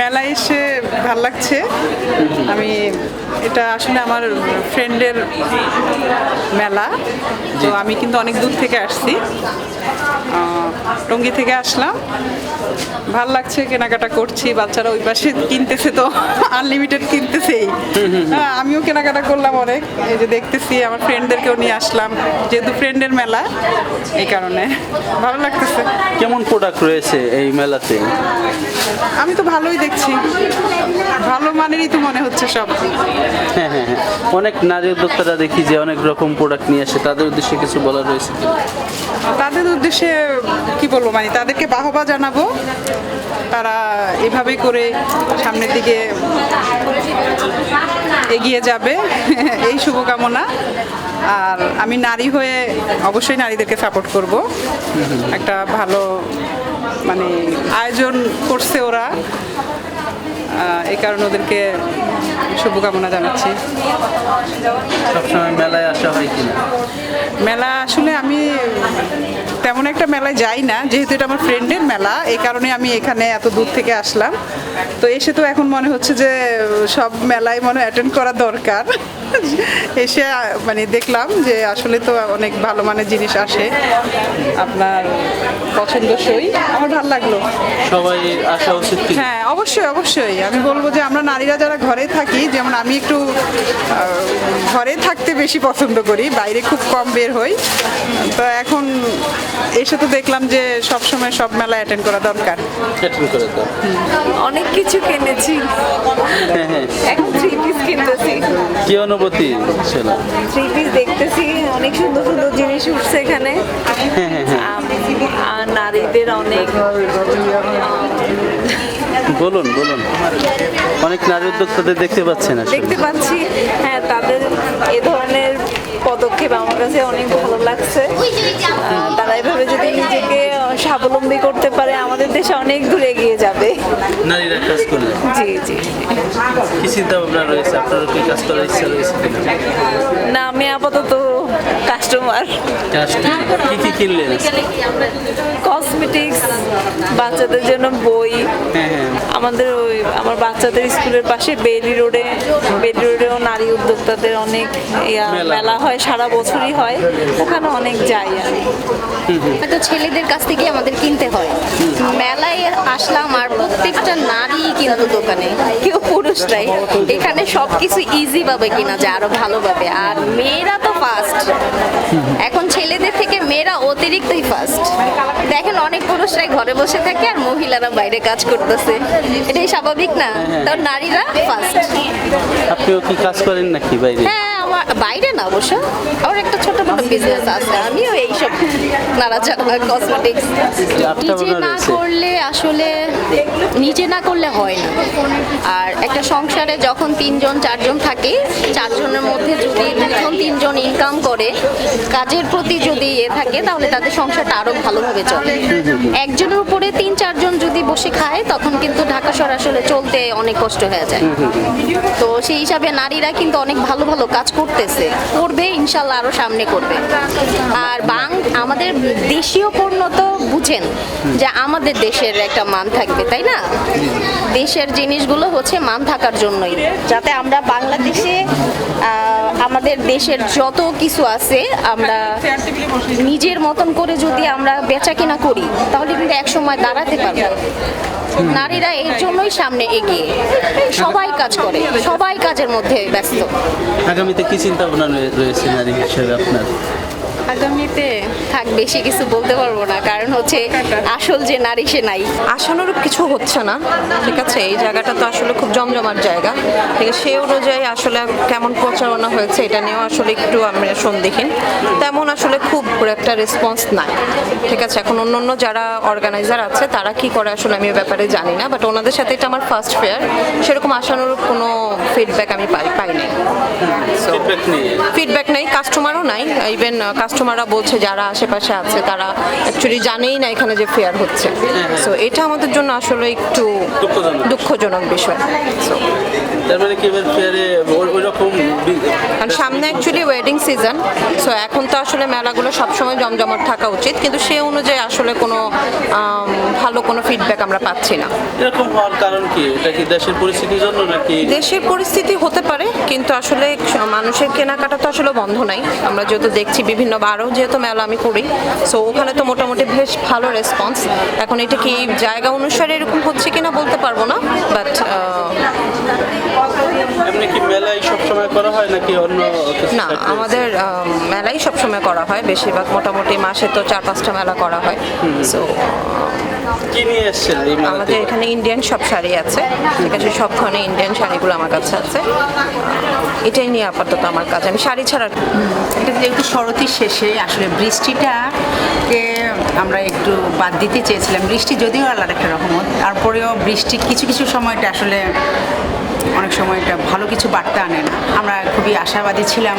মেলায় এসে ভালো লাগছে। আমি এটা আসলে আমার ফ্রেন্ডের মেলা। তো আমি কিন্তু অনেক দূর থেকে আসছি। টঙ্গি থেকে আসলাম। ভালো লাগছে কেনাকাটা করছি। বাচ্চারা ওই পাশে কিনতেছে তো আনলিমিটেড কিনতেছেই হ্যাঁ আমিও কেনাকাটা করলাম অনেক। এই যে দেখতেছি আমার ফ্রেন্ডদেরকেও নিয়ে আসলাম। যেহেতু ফ্রেন্ডের মেলা এই কারণে। ভালো লাগতেছে। কেমন প্রোডাক্ট রয়েছে এই মেলাতে? আমি তো ভালোই দেখছি। ভালো মানেরই তো মনে হচ্ছে সব। হ্যাঁ হ্যাঁ হ্যাঁ। অনেক নারী উদ্যোক্তারা দেখি যে অনেক রকম প্রোডাক্ট নিয়ে আসে তাদের উদ্দেশ্যে কিছু বলার রয়েছে তাদের উদ্দেশ্যে কি বলব মানে তাদেরকে বাহবা জানাব। তারা এভাবে করে সামনের দিকে এগিয়ে যাবে। এই শুভকামনা। আর আমি নারী হয়ে অবশ্যই নারীদেরকে সাপোর্ট করব। একটা ভালো মানে আয়োজন করছে ওরা। এই কারণে ওদেরকে শুভকামনা জানাচ্ছি। সবসময় মেলায় আসা হয় কিনা? মেলা আসলে আমি তেমন একটা মেলায় যাই না যেহেতু এটা আমার ফ্রেন্ডের মেলা এই কারণে আমি এখানে এত দূর থেকে আসলাম। তো এসে তো এখন মনে হচ্ছে যে সব মেলায় মনে অ্যাটেন্ড করা দরকার। এসে মানে দেখলাম যে আসলে তো অনেক ভালো মানের জিনিস আসে আপনার পছন্দসই। আমার ভালো লাগল। সবাই আসা উচিত হ্যাঁ অবশ্যই অবশ্যই। আমি বলব যে আমরা নারীরা যারা ঘরে থাকি যেমন আমি একটু ঘরে থাকতে বেশি পছন্দ করি বাইরে খুব কম বের হই। তো এখন এসে তো দেখলাম যে সব সময় সব মেলা অ্যাটেন্ড করা দরকার। অ্যাটেন্ড করে অনেক কিছু কিনেছি। হ্যাঁ হ্যাঁ এখন থ্রি পিস কিনতেছি। কি অনুভূতি ছিল? থ্রি পিস দেখতেছি অনেক সুন্দর সুন্দর জিনিস উঠছে এখানে। হ্যাঁ হ্যাঁ হ্যাঁ আর নারীদের অনেক। বলুন বলুন। অনেক নারী উদ্যোক্তাদের দেখতে পাচ্ছেন দেখতে পাচ্ছি। হ্যাঁ তাদের এ ধরনের পদক্ষেপ আমার কাছে অনেক ভালো লাগছে। তারা এভাবে যদি নিজেকে স্বাবলম্বী করতে পারে আমাদের দেশে অনেক দূরে এগিয়ে যাবে। নারীরা কাজ করলে? জি জি। কি চিন্তা ভাবনা রয়েছে? আপনার কি কাজ করার ইচ্ছা রয়েছে না আমি আপাতত কাস্টমার কি কি কিনলেন? কসমেটিক্স বাচ্চাদের জন্য বই। হ্যাঁ হ্যাঁ। আমাদের ওই আমার বাচ্চাদের স্কুলের পাশে বেলি রোডে বেলি রোডেও নারী উদ্যোক্তাদের অনেক ইয়া মেলা। হয় সারা বছরই হয়। ওখানে অনেক যাই আমি হয়তো ছেলেদের কাছ থেকে আমাদের কিনতে হয়। মেলায় আসলাম আর প্রত্যেকটা নারী কিন্তু দোকানে কেউ পুরুষ নাই। এখানে সব কিছু ইজি ভাবে কিনা যায় আরও ভালোভাবে। আর মেয়েরা তো ফার্স্ট এখন ছেলেদের থেকে মেয়েরা অতিরিক্তই ফাস্ট দেখেন অনেক পুরুষরাই ঘরে বসে থাকে আর মহিলারা বাইরে কাজ করতেছে। এটাই স্বাভাবিক না? তার নারীরা ফাস্ট আপনিও কি কাজ করেন নাকি বাইরে? হ্যাঁ আমার বাইরে না অবশ্য আমার একটা ছোট মোটো বিজনেস আছে আমিও এইসব নাড়াচাড়া কসমেটিক্স নিজে না করলে আসলে নিজে না করলে হয় না। আর একটা সংসারে যখন তিনজন চারজন থাকে চারজনের মধ্যে যদি দুজন তিনজন ইনকাম করে কাজের প্রতি যদি ইয়ে থাকে তাহলে তাদের সংসারটা আরও ভালোভাবে চলে। একজনের উপরে তিন চারজন যদি বসে খায় তখন কিন্তু ঢাকা শহর আসলে চলতে অনেক কষ্ট হয়ে যায়। তো সেই হিসাবে নারীরা কিন্তু অনেক ভালো ভালো কাজ করতেছে করবে ইনশাল্লাহ আরও সামনে করবে। আর বাং, আমাদের দেশীয় পণ্য তো বুঝেন যে আমাদের দেশের একটা মান থাকবে, তাই না? দেশের জিনিসগুলো হচ্ছে মান থাকার জন্যই। যাতে আমরা বাংলাদেশে আমাদের দেশের যত কিছু আছে, আমরা নিজের মতন করে যদি আমরা বেচা কিনা করি, তাহলে কিন্তু এক সময় দাঁড়াতে পারব। নারীরা এর জন্যই সামনে এগিয়ে। সবাই কাজ করে, সবাই কাজের মধ্যে ব্যস্ত। আগামীতে কি চিন্তা ভাবনা রয়েছে নারী হিসেবে আপনার? আগামীতে থাক বেশি কিছু বলতে পারব না কারণ হচ্ছে আসল যে নারী সে নাই। আশানুরূপ কিছু হচ্ছে না ঠিক আছে? এই জায়গাটা তো আসলে খুব জমজমাট জায়গা। ঠিক আছে সেই অনুযায়ী আসলে কেমন প্রচারণা হয়েছে এটা নিয়েও আসলে একটু আমরা সন্দেহীন। তেমন আসলে খুব একটা রেসপন্স নাই। ঠিক আছে এখন অন্য অন্য যারা অর্গানাইজার আছে তারা কি করে আসলে আমি ব্যাপারে জানি না বাট ওনাদের সাথে এটা আমার ফার্স্ট ফেয়ার সেরকম আশানুরূপ কোনো ফিডব্যাক আমি পাই পাইনি। ফিডব্যাক নিয়ে ফিডব্যাক নেই কাস্টমারও নাই ইভেন কাস্টমাররা বলছে যারা আশেপাশে আছে তারা অ্যাকচুয়ালি জানেই না এখানে যে ফেয়ার হচ্ছে। সো এটা আমাদের জন্য আসলে একটু দুঃখজনক। বিষয়। So, তার মানে কি এবার ফেয়ারে ওই রকম কারণ সামনে অ্যাকচুয়ালি ওয়েডিং সিজন সো এখন তো আসলে মেলাগুলো সবসময় জমজমাট থাকা উচিত কিন্তু সে অনুযায়ী আসলে কোনো ভালো কোনো ফিডব্যাক আমরা পাচ্ছি না। এরকম হওয়ার কারণ কি? এটা কি দেশের পরিস্থিতির জন্য নাকি? দেশের পরিস্থিতি হতে পারে কিন্তু আসলে মানুষের কেনাকাটা তো আসলে বন্ধ নাই। আমরা যেহেতু দেখছি বিভিন্ন বারও যেহেতু মেলা আমি করি সো ওখানে তো মোটামুটি বেশ ভালো রেসপন্স এখন এটা কি জায়গা অনুসারে এরকম হচ্ছে কিনা বলতে পারব না বাট এমনি কি মেলায় সব সময় করা হয় নাকি অন্য না আমাদের মেলাই সবসময় করা হয়। বেশিরভাগ মোটামুটি মাসে তো চার পাঁচটা মেলা করা হয়। সো কি নিয়ে এসেছেন আমাদের এখানে ইন্ডিয়ান সব শাড়ি আছে। ঠিক আছে সব ধরনের ইন্ডিয়ান শাড়িগুলো আমার কাছে আছে। এটাই নিয়ে আপাতত আমার কাজ। আমি শাড়ি ছাড়া এটা যেহেতু শরতের শেষে আসলে বৃষ্টিটাকে আমরা একটু বাদ দিতে চেয়েছিলাম। বৃষ্টি যদিও আলাদা একটা রকমত তারপরেও বৃষ্টি কিছু কিছু সময়টা আসলে অনেক সময় এটা ভালো কিছু বার্তা আনে না। আমরা খুবই আশাবাদী ছিলাম,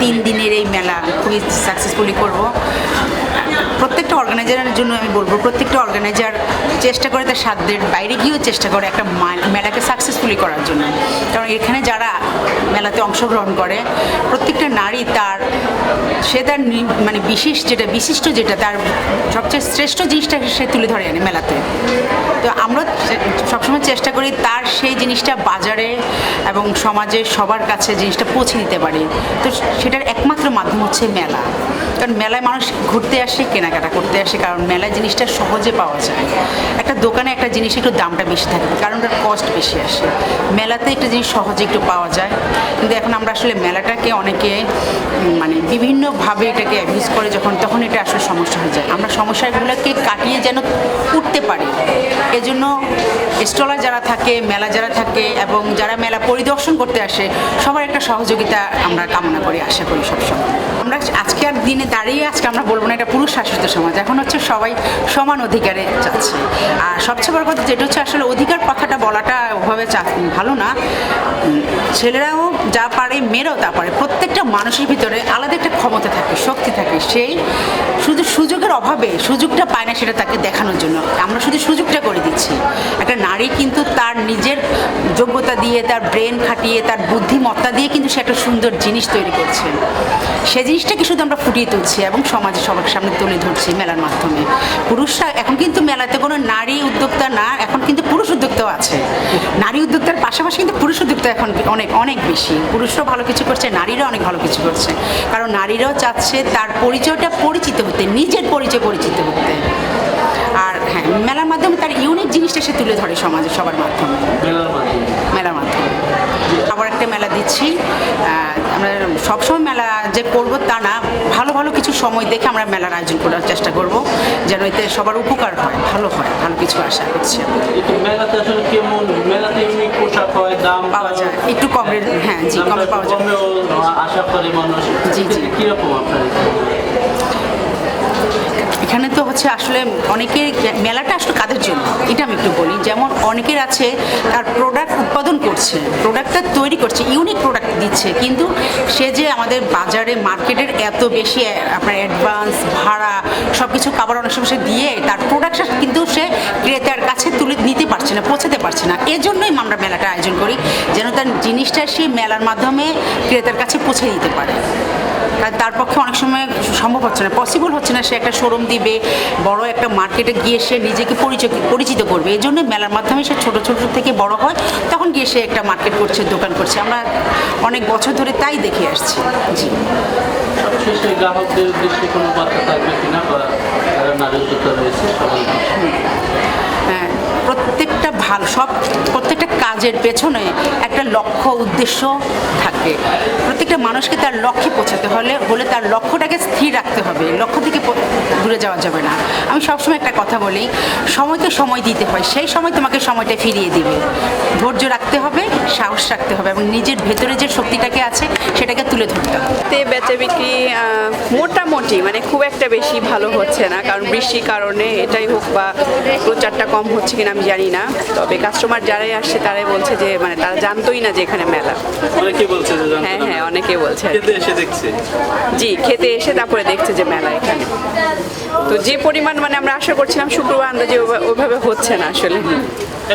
তিন দিনের এই মেলা খুবই সাকসেসফুলি করব। প্রত্যেকটা অর্গানাইজারের জন্য আমি বলব, প্রত্যেকটা অর্গানাইজার চেষ্টা করে তার সাধ্যের বাইরে গিয়েও চেষ্টা করে একটা মেলাকে সাকসেসফুলি করার জন্য। কারণ এখানে যারা মেলাতে অংশগ্রহণ করে, প্রত্যেকটা নারী তার, সে তার মানে বিশেষ যেটা, বিশিষ্ট যেটা, তার সবচেয়ে শ্রেষ্ঠ জিনিসটা সে তুলে ধরে আনে মেলাতে। তো আমরা সবসময় চেষ্টা করি তার সেই জিনিসটা বাজারে এবং সমাজে সবার কাছে জিনিসটা পৌঁছে দিতে পারি। তো সেটার একমাত্র মাধ্যম হচ্ছে মেলা। কারণ মেলায় মানুষ ঘুরতে আসে কেনাকাটা করতে আসে, কারণ মেলায় জিনিসটা সহজে পাওয়া যায়। একটা দোকানে একটা জিনিস একটু দামটা বেশি থাকে, কারণ ওটার কস্ট বেশি আসে। মেলাতে একটা জিনিস সহজে একটু পাওয়া যায়। কিন্তু এখন আমরা আসলে মেলাটাকে অনেকে মানে বিভিন্নভাবে এটাকে অ্যাবিউজ করে যখন, তখন এটা আসলে সমস্যা হয়ে যায়। আমরা সমস্যাগুলোকে কাটিয়ে যেন উঠতে পারি। এজন্য স্টলার যারা থাকে, মেলা যারা থাকে এবং যারা মেলা পরিদর্শন করতে আসে, সবার একটা সহযোগিতা আমরা কামনা করি, আশা করি সবসময়। আমরা আজকের দিনে দাঁড়িয়ে আজকে আমরা বলব না, এটা পুরুষ শাসিত সমাজ। এখন হচ্ছে সবাই সমান অধিকারে যাচ্ছে। আর সবচেয়ে বড় কথা যেটা হচ্ছে আসলে অধিকার কথাটা বলাটা ওভাবে ভালো না। ছেলেরাও যা পারে মেয়েরাও তা পারে। প্রত্যেকটা মানুষের ভিতরে আলাদা একটা ক্ষমতা থাকে, শক্তি থাকে। সেই শুধু সুযোগের অভাবে সুযোগটা পায় না সেটা তাকে দেখানোর জন্য। আমরা শুধু সুযোগটা করে দিচ্ছি। একটা নারী কিন্তু তার নিজের যোগ্যতা দিয়ে, তার ব্রেন খাটিয়ে, তার বুদ্ধিমত্তা দিয়ে কিন্তু সে একটা সুন্দর জিনিস তৈরি করছে। সে জিনিসটাকে শুধু আমরা ফুটিয়ে তুলছি এবং সমাজে সবার সামনে তুলে ধরছি মেলার মাধ্যমে। পুরুষরা এখন কিন্তু মেলাতে কোনো নারী উদ্যোক্তা না, এখন কিন্তু পুরুষ উদ্যোক্তাও আছে। নারী উদ্যোক্তার পাশাপাশি কিন্তু পুরুষ উদ্যোক্তা এখন অনেক অনেক বেশি। পুরুষরাও ভালো কিছু করছে, নারীরাও অনেক ভালো কিছু করছে। কারণ নারীরাও চাচ্ছে তার পরিচয়টা পরিচিত হতে, নিজের পরিচয় পরিচিত হতে। আর হ্যাঁ মেলার মাধ্যমে তার ইউনিক জিনিসটা সে তুলে ধরে সমাজে সবার মাধ্যমে। মেলার মাধ্যমে। আবার একটা মেলা দিচ্ছি। আমরা সবসময় মেলা যে করব তা না ভালো ভালো কিছু সময় দেখে আমরা মেলার আয়োজন করার চেষ্টা করব যেন এতে সবার উপকার হয় ভালো হয় ভালো কিছু আশা করছি হয় পাওয়া যায় একটু কম রেট হ্যাঁ জি কমে পাওয়া যায়। জি, জি। এখানে? তো হচ্ছে আসলে অনেকের মেলাটা আসলে কাদের জন্য? এটা আমি একটু বলি। যেমন অনেকের আছে, তার প্রোডাক্ট উৎপাদন করছে প্রোডাক্টটা তৈরি করছে ইউনিক প্রোডাক্ট দিচ্ছে, কিন্তু সে যে আমাদের বাজারে মার্কেটের এত বেশি আপনার অ্যাডভান্স ভাড়া সব কিছু কাবার অনেক সময় দিয়ে তার প্রোডাক্টটা কিন্তু সে ক্রেতার কাছে তুলে নিতে পারছে না, পৌঁছাতে পারছে না। এজন্যই আমরা মেলাটা আয়োজন করি, যেন তার জিনিসটা সে মেলার মাধ্যমে ক্রেতার কাছে পৌঁছে দিতে পারে। তার পক্ষে অনেক সময় সম্ভব হচ্ছে না। পসিবল হচ্ছে না সে একটা শোরুম দিবে বড় একটা মার্কেটে গিয়ে সে নিজেকে পরিচয় পরিচিত করবে। এই জন্য মেলার মাধ্যমে সে ছোট ছোট থেকে বড় হয়। তখন গিয়ে সে একটা মার্কেট করছে দোকান করছে। আমরা অনেক বছর ধরে তাই দেখে আসছি। জি। গ্রাহকদের উদ্দেশ্যে কোনো বার্তা থাকবে কিনা বা নারী রয়েছে সবাই হ্যাঁ, প্রত্যেকটা ভালো, সব প্রত্যেকটা কাজের পেছনে একটা লক্ষ্য, উদ্দেশ্য থাকে। প্রত্যেকটা মানুষকে তার লক্ষ্যে পৌঁছাতে হলে হলে তার লক্ষ্যটাকে স্থির রাখতে হবে। লক্ষ্য থেকে দূরে যাওয়া যাবে না। আমি সবসময় একটা কথা বলি সময়কে সময় দিতে হয়। সেই সময় তোমাকে সময়টা ফিরিয়ে দিবে। ধৈর্য রাখতে হবে সাহস রাখতে হবে এবং নিজের ভেতরে যে শক্তিটাকে আছে সেটাকে তুলে ধরতে হবে। তে বেচা বিক্রি মোটামুটি মানে খুব একটা বেশি ভালো হচ্ছে না কারণ বৃষ্টির কারণে এটাই হোক বা প্রচারটা কম হচ্ছে কিনা আমি জানি না। তবে কাস্টমার যারাই আসছে তারাই বলছে যে মানে তারা জানতোই না যে এখানে মেলা। অনেকে বলছে যে হ্যাঁ হ্যাঁ অনেকে বলছে খেতে এসে দেখছে। জি খেতে এসে তারপরে দেখছে যে মেলা এখানে। তো যে পরিমাণ মানে আমরা আশা করছিলাম শুক্রবার আন্দাজে ওইভাবে হচ্ছে না আসলে।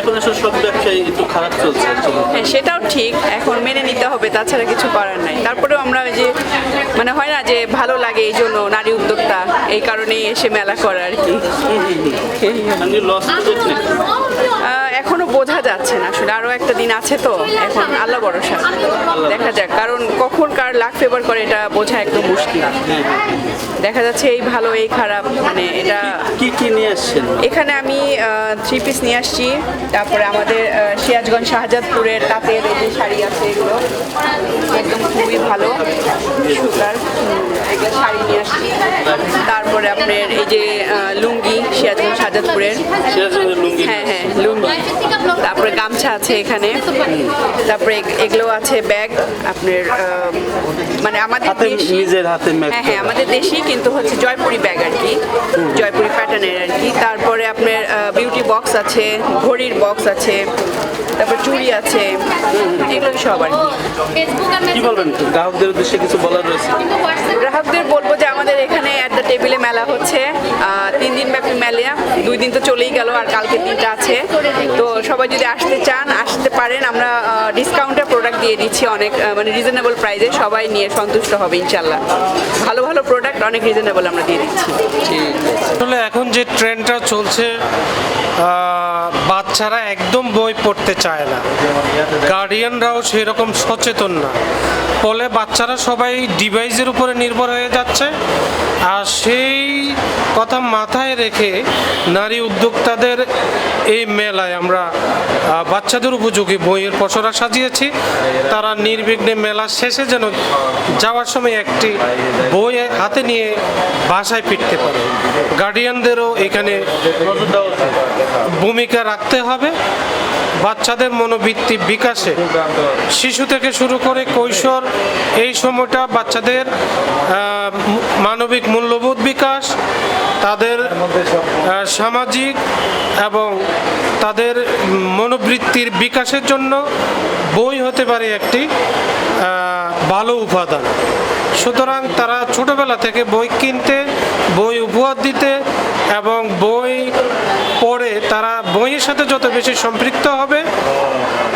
এখন আসলে সব ব্যবসায়ী একটু খারাপ চলছে হ্যাঁ সেটাও ঠিক। এখন মেনে নিতে হবে তাছাড়া কিছু করার নাই। তারপরেও আমরা ওই যে মানে হয় না যে ভালো লাগে এই জন্য নারী উদ্যোক্তা এই কারণেই এসে মেলা করা আর কি। এখনও বোঝা যাচ্ছে না আসলে। আরও একটা দিন আছে তো এখন আল্লাহ ভরসা। দেখা যাক কারণ কখন কার লাখ ফেভার করে এটা বোঝা একদম মুশকিল। দেখা যাচ্ছে এই ভালো এই খারাপ মানে এটা কি কি নিয়ে আসছেন? এখানে আমি থ্রি পিস নিয়ে আসছি। তারপরে আমাদের সিরাজগঞ্জ শাহজাদপুরের তাঁতের এই যে শাড়ি আছে এগুলো একদম খুবই ভালো সুতার এগুলো শাড়ি নিয়ে আসছি। তারপরে আপনার এই যে লুঙ্গি সিরাজগঞ্জ শাহজাদপুরের। হ্যাঁ হ্যাঁ লুঙ্গি। তারপরে গামছা আছে এখানে। তারপরে এগুলো আছে ব্যাগ আপনার মানে আমাদের হাতে নিজের হাতে হ্যাঁ হ্যাঁ আমাদের দেশি কিন্তু হচ্ছে জয়পুরি ব্যাগ আর কি জয়পুরি প্যাটার্নের আর কি। তারপরে আপনার বিউটি বক্স আছে ঘড়ির বক্স আছে তারপর চুড়ি আছে এগুলো সব আর কি। কি বলবেন? গ্রাহকদের উদ্দেশ্যে কিছু বলার রয়েছে? গ্রাহকদের বলব যে টেবিলে মেলা হচ্ছে। তিন দিন ব্যাপী মেলা। দুই দিন তো চলেই গেল আর কালকে দিনটা আছে। তো সবাই যদি আসতে চান, আসতে পারেন। আমরা ডিসকাউন্টের প্রোডাক্ট দিয়ে দিচ্ছি অনেক মানে রিজনেবল প্রাইসে সবাই নিয়ে সন্তুষ্ট হবে ইনশাল্লাহ ভালো ভালো প্রোডাক্ট অনেক রিজনেবল আমরা দিয়ে দিচ্ছি। আসলে এখন যে ট্রেন্ডটা চলছে বাচ্চারা একদম বই পড়তে চায় না। গার্ডিয়ানরাও সেরকম সচেতন না। ফলে বাচ্চারা সবাই ডিভাইসের উপরে নির্ভর হয়ে যাচ্ছে। আর সেই কথা মাথায় রেখে নারী উদ্যোক্তাদের এই মেলায় আমরা বাচ্চাদের উপযোগী বইয়ের পসরা সাজিয়েছি। তারা নির্বিঘ্নে মেলা শেষে যেন যাওয়ার সময় একটি বই হাতে নিয়ে বাসায় ফিরতে পারে। গার্ডিয়ানদেরও এখানে ভূমিকা রাখতে হবে। বাচ্চাদের মনোবৃত্তি বিকাশে। শিশু থেকে শুরু করে কৈশোর, এই সময়টা বাচ্চাদের মানবিক মূল্যবোধ বিকাশ তাদের সামাজিক এবং তাদের মনোবৃত্তির বিকাশের জন্য বই হতে পারে একটি ভালো উপাদান। সুতরাং তারা ছোটবেলা থেকে বই কিনতে, বই উপহার দিতে এবং বই পড়ে তারা বইয়ের সাথে যত বেশি সম্পৃক্ত হবে,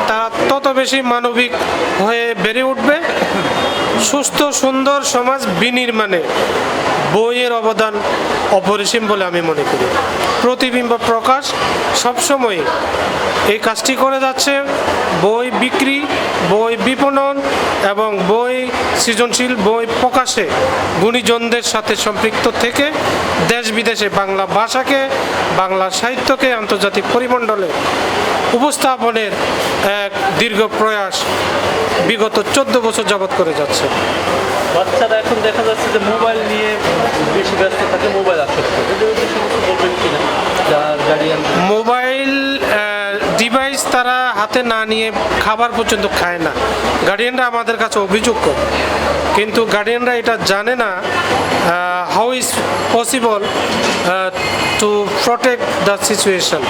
তারা তত বেশি মানবিক হয়ে বেড়ে উঠবে। সুস্থ, সুন্দর সমাজ বিনির্মাণে। বইয়ের অবদান অপরিসীম বলে আমি মনে করি। প্রতিবিম্ব প্রকাশ সবসময় এই কাজটি করে যাচ্ছে। বই বিক্রি, বই বিপণন এবং বই সৃজনশীল বই প্রকাশে গুণীজনদের সাথে সম্পৃক্ত থেকে দেশ বিদেশে বাংলা ভাষাকে, বাংলা সাহিত্যকে আন্তর্জাতিক পরিমণ্ডলে উপস্থাপনের এক দীর্ঘ প্রয়াস বিগত চোদ্দ বছর যাবৎ করে যাচ্ছে। বাচ্চারা এখন দেখা যাচ্ছে যে মোবাইল নিয়ে বেশি ব্যস্ত থাকে মোবাইল মোবাইল ডিভাইস তারা হাতে না নিয়ে খাবার পর্যন্ত খায় না। গার্ডিয়ানরা আমাদের কাছে অভিযোগ করে। কিন্তু গার্ডিয়ানরা এটা জানে না how is possible to protect the situation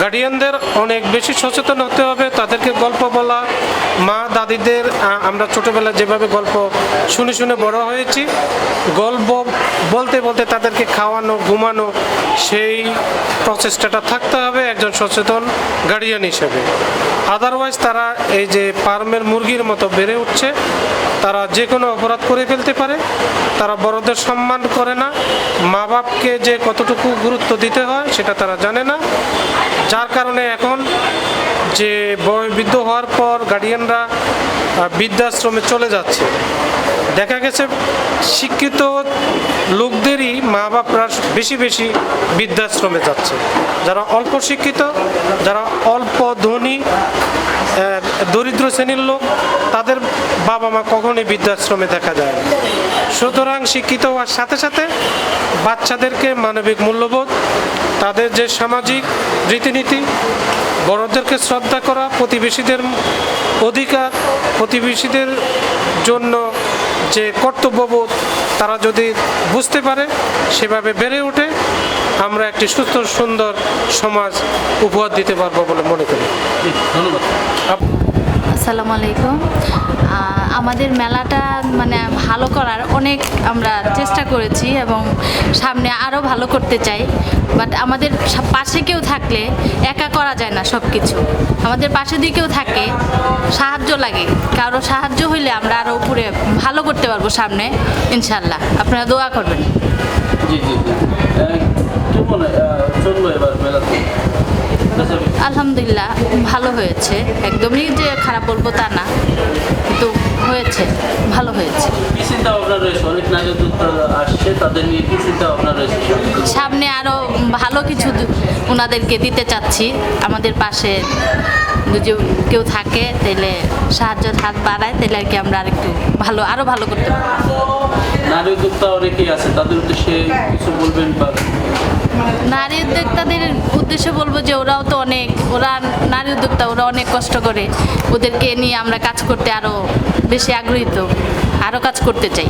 গার্ডিয়ানদের অনেক বেশি সচেতন হতে হবে, তাদেরকে গল্প বলা। মা, দাদিদের আমরা ছোটবেলায় যেভাবে গল্প শুনে শুনে বড় হয়েছি, গল্প বলতে বলতে তাদেরকে খাওয়ানো, ঘুমানো, সেই প্রচেষ্টাটা থাকতে হবে একজন সচেতন গার্ডিয়ান হিসেবে। আদারওয়াইজ তারা এই যে ফার্মের মুরগির মতো বেড়ে উঠছে, তারা যে কোনো অপরাধ করে ফেলতে পারে, তারা বড়দের সম্মান করে না মা বাপকে যে কতটুকু গুরুত্ব দিতে হয় সেটা তারা জানে না। যার কারণে এখন যে বয়বৃদ্ধ হওয়ার পর গার্ডিয়ানরা বৃদ্ধাশ্রমে চলে যাচ্ছে। দেখা গেছে শিক্ষিত লোকদেরই মা বাপরা বেশি বেশি বৃদ্ধাশ্রমে যাচ্ছে। যারা অল্প শিক্ষিত, যারা অল্প ধনী দরিদ্র শ্রেণির লোক, তাদের বাবা মা কখনোই বৃদ্ধাশ্রমে দেখা যায় সুতরাং শিক্ষিত হওয়ার সাথে সাথে বাচ্চাদেরকে মানবিক মূল্যবোধ, তাদের যে সামাজিক রীতিনীতি, বড়দেরকে শ্রদ্ধা করা, প্রতিবেশীদের অধিকার, প্রতিবেশীদের জন্য যে কর্তব্যবোধ, তারা যদি বুঝতে পারে, সেভাবে বেড়ে ওঠে। আমরা একটি সুস্থ সুন্দর সমাজ উপহার দিতে পারব বলে মনে করি। ধন্যবাদ। আসসালামু আলাইকুম। আমাদের মেলাটা মানে ভালো করার অনেক আমরা চেষ্টা করেছি এবং সামনে আরও ভালো করতে চাই। বাট আমাদের পাশে কেউ থাকলে একা করা যায় না সব কিছু আমাদের পাশে দিয়ে কেউ থাকে সাহায্য লাগে। কারও সাহায্য হইলে আমরা আরও উপরে ভালো করতে পারব সামনে ইনশাল্লাহ। আপনারা দোয়া করবেন। জি জি। আলহামদুলিল্লাহ ভালো হয়েছে। একদমই যে খারাপ বলব তা না কিন্তু হয়েছে ভালো হয়েছে। সামনে আরও ভালো কিছু ওনাদেরকে দিতে চাচ্ছি। আমাদের পাশে যদি কেউ থাকে তাহলে সাহায্যের হাত বাড়ায় তাহলে আর কি আমরা আরেকটু ভালো আরও ভালো করতে পারব নারী উদ্যোক্তা অনেকেই আছে তাদের উদ্দেশ্যে কিছু বলবেন বা নারী উদ্যোক্তাদের উদ্দেশ্যে বলব যে ওরাও তো অনেক, ওরা নারী উদ্যোক্তা, ওরা অনেক কষ্ট করে ওদেরকে নিয়ে আমরা কাজ করতে আরও বেশি আগ্রহীত আরও কাজ করতে চাই।